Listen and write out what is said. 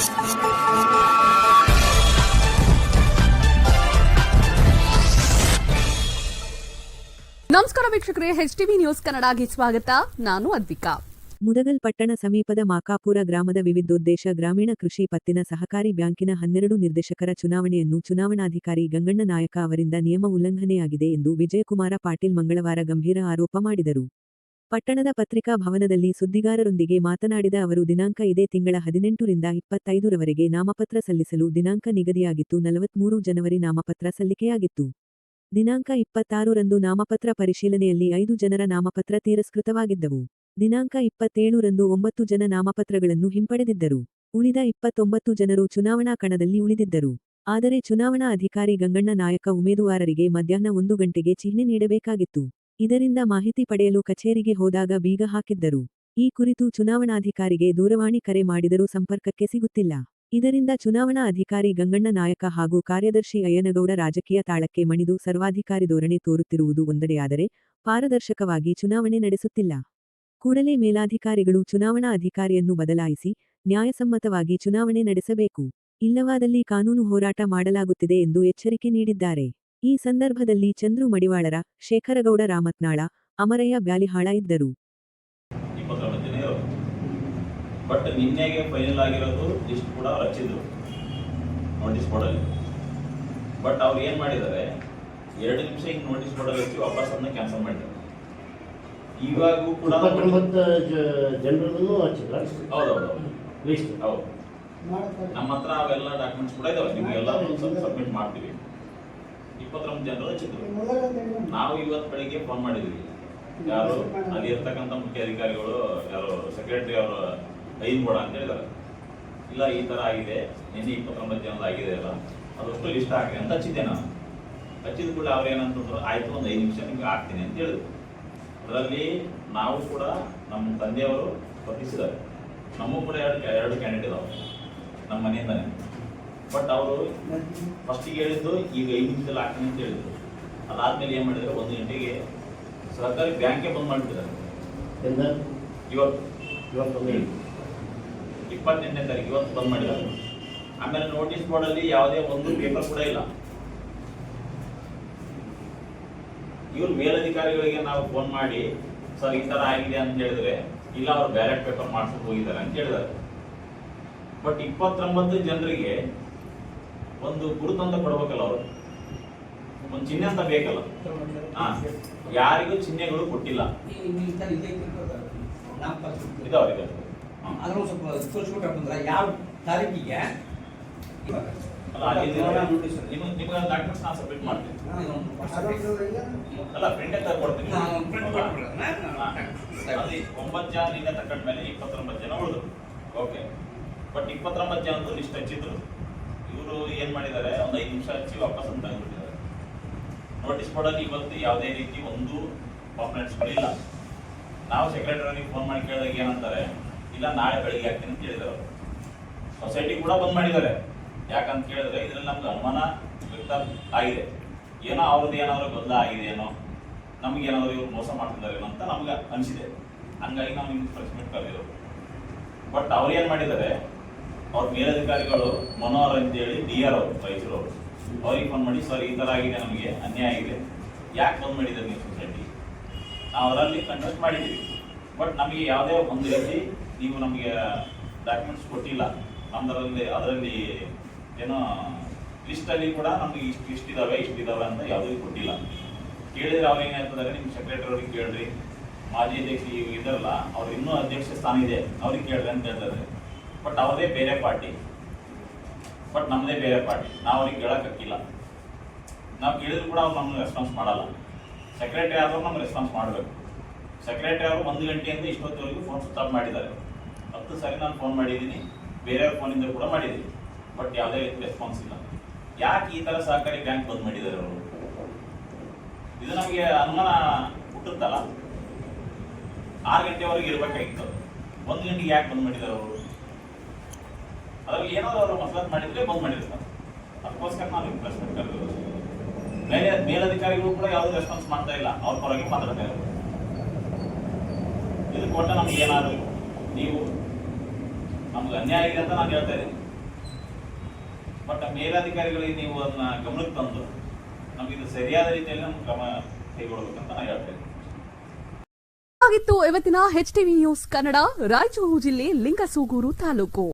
ನಮಸ್ಕಾರ ವೀಕ್ಷಕರೇ H TV news ಕನ್ನಡಗೆ ಸ್ವಾಗತ. ನಾನು ಅದ್ವಿಕಾ. ಮುದಗಲ್ ಪಟ್ಟಣ ಸಮೀಪದ ಮಾಕಾಪುರ ಗ್ರಾಮದ ವಿವಿಧೋದ್ದೇಶ ಗ್ರಾಮೀಣ ಕೃಷಿ ಪತ್ತಿನ ಸಹಕಾರಿ ಬ್ಯಾಂಕಿನ ಹನ್ನೆರಡು ನಿರ್ದೇಶಕರ ಚುನಾವಣೆಯನ್ನು ಚುನಾವಣಾಧಿಕಾರಿ ಗಂಗಣ್ಣ ನಾಯಕ ಅವರಿಂದ ನಿಯಮ ಉಲ್ಲಂಘನೆಯಾಗಿದೆ ಎಂದು ವಿಜಯಕುಮಾರ ಪಾಟೀಲ್ ಮಂಗಳವಾರ ಗಂಭೀರ ಆರೋಪ ಮಾಡಿದರು. ಪಟ್ಟಣದ ಪತ್ರಿಕಾ ಭವನದಲ್ಲಿ ಸುದ್ದಿಗಾರರೊಂದಿಗೆ ಮಾತನಾಡಿದ ಅವರು, ದಿನಾಂಕ ಇದೇ ತಿಂಗಳ ಹದಿನೆಂಟರಿಂದ ಇಪ್ಪತ್ತೈದರವರೆಗೆ ನಾಮಪತ್ರ ಸಲ್ಲಿಸಲು ದಿನಾಂಕ ನಿಗದಿಯಾಗಿತ್ತು. ನಲವತ್ಮೂರು ಜನವರಿ ನಾಮಪತ್ರ ಸಲ್ಲಿಕೆಯಾಗಿತ್ತು. ದಿನಾಂಕ ಇಪ್ಪತ್ತಾರರಂದು ನಾಮಪತ್ರ ಪರಿಶೀಲನೆಯಲ್ಲಿ ಐದು ಜನರ ನಾಮಪತ್ರ ತಿರಸ್ಕೃತವಾಗಿದ್ದವು. ದಿನಾಂಕ ಇಪ್ಪತ್ತೇಳರಂದು ಒಂಬತ್ತು ಜನ ನಾಮಪತ್ರಗಳನ್ನು ಹಿಂಪಡೆದಿದ್ದರು. ಉಳಿದ ಇಪ್ಪತ್ತೊಂಬತ್ತು ಜನರು ಚುನಾವಣಾ ಕಣದಲ್ಲಿ ಉಳಿದಿದ್ದರು. ಆದರೆ ಚುನಾವಣಾ ಅಧಿಕಾರಿ ಗಂಗಣ್ಣ ನಾಯಕ ಉಮೇದುವಾರರಿಗೆ ಮಧ್ಯಾಹ್ನ ಒಂದು ಗಂಟೆಗೆ ಚಿಹ್ನೆ ನೀಡಬೇಕಾಗಿತ್ತು. ಇದರಿಂದ ಮಾಹಿತಿ ಪಡೆಯಲು ಕಚೇರಿಗೆ ಹೋದಾಗ ಬೀಗ ಹಾಕಿದ್ದರು. ಈ ಕುರಿತು ಚುನಾವಣಾಧಿಕಾರಿಗೆ ದೂರವಾಣಿ ಕರೆ ಮಾಡಿದರೂ ಸಂಪರ್ಕಕ್ಕೆ ಸಿಗುತ್ತಿಲ್ಲ. ಇದರಿಂದ ಚುನಾವಣಾ ಅಧಿಕಾರಿ ಗಂಗಣ್ಣ ನಾಯಕ ಹಾಗೂ ಕಾರ್ಯದರ್ಶಿ ಅಯ್ಯನಗೌಡ ರಾಜಕೀಯ ತಾಳಕ್ಕೆ ಮಣಿದು ಸರ್ವಾಧಿಕಾರಿ ಧೋರಣೆ ತೋರುತ್ತಿರುವುದು ಒಂದೆಡೆಯಾದರೆ ಪಾರದರ್ಶಕವಾಗಿ ಚುನಾವಣೆ ನಡೆಸುತ್ತಿಲ್ಲ. ಕೂಡಲೇ ಮೇಲಾಧಿಕಾರಿಗಳು ಚುನಾವಣಾ ಅಧಿಕಾರಿಯನ್ನು ಬದಲಾಯಿಸಿ ನ್ಯಾಯಸಮ್ಮತವಾಗಿ ಚುನಾವಣೆ ನಡೆಸಬೇಕು. ಇಲ್ಲವಾದಲ್ಲಿ ಕಾನೂನು ಹೋರಾಟ ಮಾಡಲಾಗುತ್ತಿದೆ ಎಂದು ಎಚ್ಚರಿಕೆ ನೀಡಿದ್ದಾರೆ. ಈ ಸಂದರ್ಭದಲ್ಲಿ ಚಂದ್ರು ಮಡಿವಾಳರ ಶೇಖರಗೌಡ ರಾಮತ್ನಾಳ ಅಮರಯ್ಯ ಬ್ಯಾಲಿಹಾಳ ಇದ್ದರು. ಬಟ್ ನಿನ್ನೆಗೆ ಫೈನಲ್ ಆಗಿರೋದು ಲಿಸ್ಟ್ ಕೂಡ ಅವ್ರು ಹಚ್ಚಿದ್ರು ನೋಟಿಸ್ ಬೋರ್ಡಲ್ಲಿ ಬಟ್ ಅವ್ರು ಏನು ಮಾಡಿದ್ದಾರೆ ಎರಡು ನಿಮಿಷ ಹಿಂಗೆ ನೋಟಿಸ್ ಬೋರ್ಡಲ್ಲಿ ಹಚ್ಚಿ ವಾಪಸ್ ಅದನ್ನ ಕ್ಯಾನ್ಸಲ್ ಮಾಡಿದ್ದಾರೆ. ಇವಾಗೂ ಕೂಡ ಜನರನ್ನು ಹಚ್ಚಿದ್ರ? ಹೌದೌದು ಲಿಸ್ಟ್ ಹೌದು. ನಮ್ಮ ಹತ್ರ ಅವೆಲ್ಲ ಡಾಕ್ಯುಮೆಂಟ್ಸ್ ಕೂಡ ಇದಾವೆ. ನಿಮಗೆಲ್ಲ ಸಬ್ಮಿಟ್ ಮಾಡ್ತೀವಿ. ಇಪ್ಪತ್ತೊಂಬತ್ತು ಜನರು ಚಿತ್ರ ನಾವು ಇವತ್ತು ಬೆಳಿಗ್ಗೆ ಫೋನ್ ಮಾಡಿದ್ವಿ. ಯಾರು? ಅಲ್ಲಿ ಇರ್ತಕ್ಕಂಥ ಮುಖ್ಯ ಅಧಿಕಾರಿಗಳು ಯಾರು ಸೆಕ್ರೆಟರಿ ಅವರು ಐದು ಬೋಡ ಅಂತ ಹೇಳಿದಾರೆ. ಇಲ್ಲ ಈ ಥರ ಆಗಿದೆ. ನಿನ್ನೆ ಇಪ್ಪತ್ತೊಂಬತ್ತು ಜನದ ಆಗಿದೆ ಅಲ್ಲ. ಅದಷ್ಟು ಲಿಸ್ಟ್ ಹಾಕಿ ಅಂತ ಹಚ್ಚಿದ್ದೆ ನಾನು. ಹಚ್ಚಿದ ಕೂಡ ಅವ್ರು ಏನಂತಂದ್ರು ಆಯ್ತು ಒಂದು ಐದು ನಿಮಿಷ ನಿಮ್ಗೆ ಹಾಕ್ತೀನಿ ಅಂತ ಹೇಳಿದ್ರು. ಅದರಲ್ಲಿ ನಾವು ಕೂಡ ನಮ್ಮ ತಂದೆಯವರು ಸ್ಪರ್ಧಿಸಿದ್ದಾರೆ ನಮ್ಮ ಕೂಡ ಎರಡು ಎರಡು ಕ್ಯಾಂಡಿಡೇಟ್ ಇದಾವೆ. ನಮ್ಮ ಮನೆಯಿಂದನೇ. ಬಟ್ ಅವರು ಫಸ್ಟಿಗೆ ಹೇಳಿದ್ದು ಈಗ ಐದು ನಿಮಿಷದಲ್ಲಿ ಹಾಕ್ತೀನಿ ಅಂತ ಹೇಳಿದ್ರು. ಅದಾದ್ಮೇಲೆ ಏನು ಮಾಡಿದ್ರು? ಒಂದು ಗಂಟೆಗೆ ಸರ್ಕಾರಿ ಬ್ಯಾಂಕೇ ಬಂದ್ ಮಾಡಿಬಿಟ್ಟಿದ್ದಾರೆ. ಇವತ್ತು. ಇವತ್ತು ಇಪ್ಪತ್ತೆಂಟನೇ ತಾರೀಕು ಇವತ್ತು ಬಂದ್ ಮಾಡಿದ್ದಾರೆ. ಆಮೇಲೆ ನೋಟಿಸ್ ಬೋರ್ಡಲ್ಲಿ ಯಾವುದೇ ಒಂದು ಪೇಪರ್ ಕೂಡ ಇಲ್ಲ. ಇವ್ರು ಮೇಲಧಿಕಾರಿಗಳಿಗೆ ನಾವು ಫೋನ್ ಮಾಡಿ ಸರ್ ಈ ಥರ ಆಗಿದೆ ಅಂತ ಹೇಳಿದ್ರೆ ಇಲ್ಲ ಅವ್ರು ಬ್ಯಾಲೆಟ್ ಪೇಪರ್ ಮಾಡ್ಸಕ್ ಹೋಗಿದ್ದಾರೆ ಅಂತ ಹೇಳಿದ್ದಾರೆ. ಬಟ್ ಇಪ್ಪತ್ತೊಂಬತ್ತು ಜನರಿಗೆ ಒಂದು ಗುರುತಂತ ಕೊಡ್ಬೇಕಲ್ಲ ಅವರು. ಒಂದು ಚಿಹ್ನೆ ಅಂತ ಬೇಕಲ್ಲ. ಹಾ ಯಾರಿಗೂ ಚಿಹ್ನೆಗಳು ಕೊಟ್ಟಿಲ್ಲ. ಇದಾವೆ. ಸ್ವಲ್ಪ ಯಾವ ತಾರೀಕಿಗೆ? ಅಲ್ಲ ಅಲ್ಲಿ ನಿಮ್ಮ ನಿಮ್ಗೆ ಡಾಕ್ಯುಮೆಂಟ್ಸ್ ನಾನು ಸಬ್ಮಿಟ್ ಮಾಡ್ತೀನಿ. ಅಲ್ಲ ಪ್ರಿಂಟೇ ಅಲ್ಲಿ ಒಂಬತ್ತು ಜನ ತಕೊಂಡ್ಮೇಲೆ ಇಪ್ಪತ್ತೊಂಬತ್ತು ಜನ ಉಳಿದ್ರು. ಓಕೆ ಬಟ್ ಇಪ್ಪತ್ತೊಂಬತ್ತು ಜನದ್ದು ಲಿಸ್ಟ್ ಹಚ್ಚಿದ್ರು. ಇವರು ಏನ್ ಮಾಡಿದ್ದಾರೆ? ಒಂದು ಐದು ನಿಮಿಷ ಹಚ್ಚಿ ವಾಪಸ್ ಅಂತ ಬಿಟ್ಟಿದ್ದಾರೆ ನೋಟಿಸ್ ಬೋರ್ಡಲ್ಲಿ ಇವತ್ತು ಯಾವುದೇ ರೀತಿ ಒಂದು ಪಾಂಪ್ಲೆಟ್ಸ್ಗಳಿಲ್ಲ ನಾವು ಸೆಕ್ರೆಟರಿಗೆ ಫೋನ್ ಮಾಡಿ ಕೇಳಿದಾಗ ಏನಂತಾರೆ? ಇಲ್ಲ, ನಾಳೆ ಬೆಳಿಗ್ಗೆ ಹಾಕ್ತೀನಿ ಅಂತ ಹೇಳಿದ್ರು ಅವರು. ಸೊಸೈಟಿ ಕೂಡ ಬಂದ್ ಮಾಡಿದ್ದಾರೆ. ಯಾಕಂತ ಕೇಳಿದ್ರೆ ಇದ್ರಲ್ಲಿ ನಮ್ಗೆ ಅನುಮಾನ ವ್ಯಕ್ತ ಆಗಿದೆ. ಏನೋ ಅವ್ರದ್ದು ಏನಾದ್ರು ಗೊಂದಲ ಆಗಿದೆ ಏನೋ ನಮ್ಗೆ ಏನಾದರೂ ಇವ್ರು ಮೋಸ ಮಾಡ್ತಿದ್ದಾರೆ ಅಂತ ನಮ್ಗೆ ಅನಿಸಿದೆ. ಹಂಗಾಗಿ ನಾವು ನಿಮ್ಗೆ ಪ್ರೆಸ್ ಕರೆದಿರೋದು. ಬಟ್ ಅವ್ರು ಏನು ಮಾಡಿದ್ದಾರೆ? ಅವ್ರ ಮೇಲಧಿಕಾರಿಗಳು ಮನೋಹರ್ ಅಂತೇಳಿ ಡಿ ಆರ್ ಅವರು, ರೈತರು ಅವರು. ಅವ್ರಿಗೆ ಫೋನ್ ಮಾಡಿ, ಸರ್, ಈ ಥರ ಆಗಿದೆ ನಮಗೆ, ಅನ್ಯಾಯ ಆಗಿದೆ. ಯಾಕೆ ಬಂದ್ ಮಾಡಿದ್ದಾರೆ ನೀವು ಸೊಸೈಟಿ ನಾವು ಅದರಲ್ಲಿ ಕನ್ವರ್ಟ್ ಮಾಡಿದ್ದೀವಿ. ಬಟ್ ನಮಗೆ ಯಾವುದೇ ಒಂದು ರೀತಿ ನೀವು ನಮಗೆ ಡಾಕ್ಯುಮೆಂಟ್ಸ್ ಕೊಟ್ಟಿಲ್ಲ. ನಮ್ಮದರಲ್ಲಿ ಅದರಲ್ಲಿ ಏನೋ ಲಿಸ್ಟಲ್ಲಿ ಕೂಡ ನಮಗೆ ಇಷ್ಟು ಇಷ್ಟಿದಾವೆ ಇಷ್ಟಿದ್ದಾವೆ ಅಂತ ಯಾವುದೂ ಕೊಟ್ಟಿಲ್ಲ. ಕೇಳಿದ್ರೆ ಅವ್ರು ಏನು ಹೇಳ್ತಿದ್ದಾರೆ ನಿಮ್ಮ ಸೆಕ್ರೆಟರಿ ಅವ್ರಿಗೆ ಕೇಳ್ರಿ. ಮಾಜಿ ಅಧ್ಯಕ್ಷ ಈಗ ಇದಾರಲ್ಲ ಅವ್ರು ಇನ್ನೂ ಅಧ್ಯಕ್ಷ ಸ್ಥಾನ ಇದೆ. ಅವ್ರಿಗೆ ಕೇಳ್ರಿ ಅಂತ ಹೇಳ್ತಾರೆ. ಬಟ್ ಅವರದೇ ಬೇರೆ ಪಾರ್ಟಿ ಬಟ್ ನಮ್ಮದೇ ಬೇರೆ ಪಾರ್ಟಿ ನಾವು ಅವ್ರಿಗೆ ಕೇಳೋಕ್ಕಿಲ್ಲ ನಾವು ಕೇಳಿದ್ರು ಕೂಡ ಅವ್ರು ನಮ್ಗೆ ರೆಸ್ಪಾನ್ಸ್ ಮಾಡಲ್ಲ. ಸೆಕ್ರೆಟರಿ ಆದರೂ ನಮ್ಗೆ ರೆಸ್ಪಾನ್ಸ್ ಮಾಡಬೇಕು. ಸೆಕ್ರೆಟರಿ ಅವರು ಒಂದು ಗಂಟೆಯಿಂದ ಇಷ್ಟೊತ್ತವರೆಗೂ ಫೋನ್ ಆಫ್ ಮಾಡಿದ್ದಾರೆ. ಹತ್ತು ಸಾರಿ ನಾನು ಫೋನ್ ಮಾಡಿದ್ದೀನಿ. ಬೇರೆಯವ್ರ ಫೋನಿಂದ ಕೂಡ ಮಾಡಿದ್ದೀನಿ. ಬಟ್ ಯಾವುದೇ ರೀತಿ ರೆಸ್ಪಾನ್ಸ್ ಇಲ್ಲ. ಯಾಕೆ ಈ ಥರ ಸಹಕಾರಿ ಬ್ಯಾಂಕ್ ಬಂದ್ ಮಾಡಿದ್ದಾರೆ ಅವರು? ಇದು ನಮಗೆ ಅನುಮಾನ ಹುಟ್ಟುತ್ತಲ್ಲ? ಆರು ಗಂಟೆವರೆಗೆ ಇರಬೇಕಾಗಿತ್ತು. ಒಂದು ಗಂಟೆಗೆ ಯಾಕೆ ಬಂದ್ ಮಾಡಿದ್ದಾರೆ ಅವರು? ಅದ್ರಲ್ಲಿ ಏನಾದ್ರು ಅವರು ಮಸಲತ್ ಮಾಡಿದ್ರೆ ಬಂದ್ ಮಾಡಿರ್ತಾರೆ ಅದಕ್ಕೋಸ್ಕರ ನಾವು ಪ್ರಶ್ನೆ ಕರೆದಿರೋದು ಮೇಲೆ ಮೇಲಧಿಕಾರಿಗಳು ಕೂಡ ಯಾವ್ದು ರೆಸ್ಪಾನ್ಸ್ ಮಾಡ್ತಾ ಇಲ್ಲ. ಅವ್ರ ಪರವಾಗಿ ಮಾತಾಡ್ತಾ ಇಲ್ಲ. ಇದು ಕೊಟ್ಟ ನಮ್ಗೆ ಏನಾದ್ರು ನೀವು ನಮ್ಗೆ ಅನ್ಯಾಯ ಇದೆ ಅಂತ ನಾನು ಹೇಳ್ತಾ ಇದ್ದೀನಿ. ಬಟ್ ಮೇಲಧಿಕಾರಿಗಳಿಗೆ ನೀವು ಅದನ್ನ ಗಮನಕ್ಕೆ ತಂದು ನಮಗೆ ಇದು ಸರಿಯಾದ ರೀತಿಯಲ್ಲಿ ನಮ್ಗೆ ಕ್ರಮ ಕೈಗೊಳ್ಬೇಕಂತ ನಾನು ಹೇಳ್ತಾ ಇದ್ದೀನಿ. ಇವತ್ತಿನ H TV news Kannada, Raichur ಜಿಲ್ಲೆ ಲಿಂಗಸೂಗೂರು ತಾಲೂಕು.